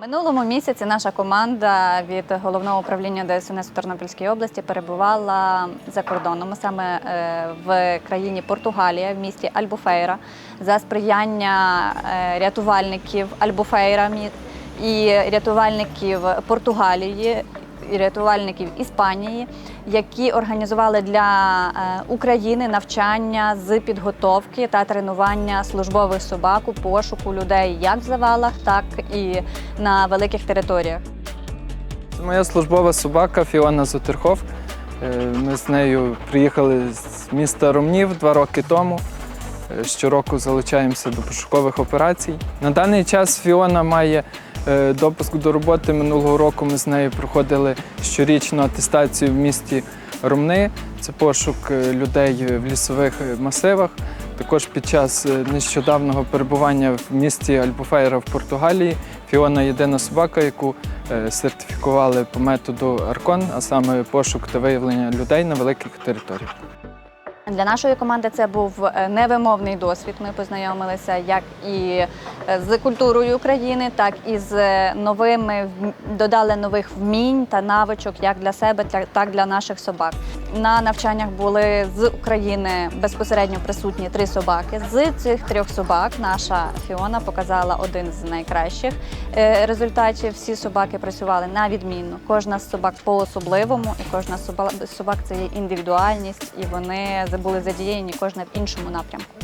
Минулому місяці наша команда від головного управління ДСНС у Тернопільській області перебувала за кордоном, саме е, в країні Португалія, в місті Альбуфейра, за сприяння е, рятувальників Альбуфейра і рятувальників Португалії. Рятувальників Іспанії, які організували для е, України навчання з підготовки та тренування службових собак у пошуку людей як в завалах, так і на великих територіях. Це моя службова собака Фіона Зотерхов. Е, Ми з нею приїхали з міста Ромнів два роки тому. Е, Щороку залучаємося до пошукових операцій. На даний час Фіона має е, допуск до роботи. Минулого року ми з нею проходили щорічну атестацію в місті Ромни. Це пошук е, людей в лісових е, масивах. Також під час нещодавнього перебування в місті Альбуфейра в Португалії Фіона єдина собака, яку сертифікували по методу Аркон, а саме пошук та виявлення людей на великих територіях. Для нашої команди це був е, невимовний досвід. Ми познайомилися як і е, з культурою України, так і з е, новими додали нових вмінь та навичок як для себе, так- для наших собак. На навчаннях були з України безпосередньо присутні три собаки. З цих трьох собак наша Фіона показала один з найкращих е, результатів. Всі собаки працювали на відмінно. Кожна з собак по-особливому, і кожна з собак це є індивідуальність, і вони були задіяні кожна в іншому напрямку.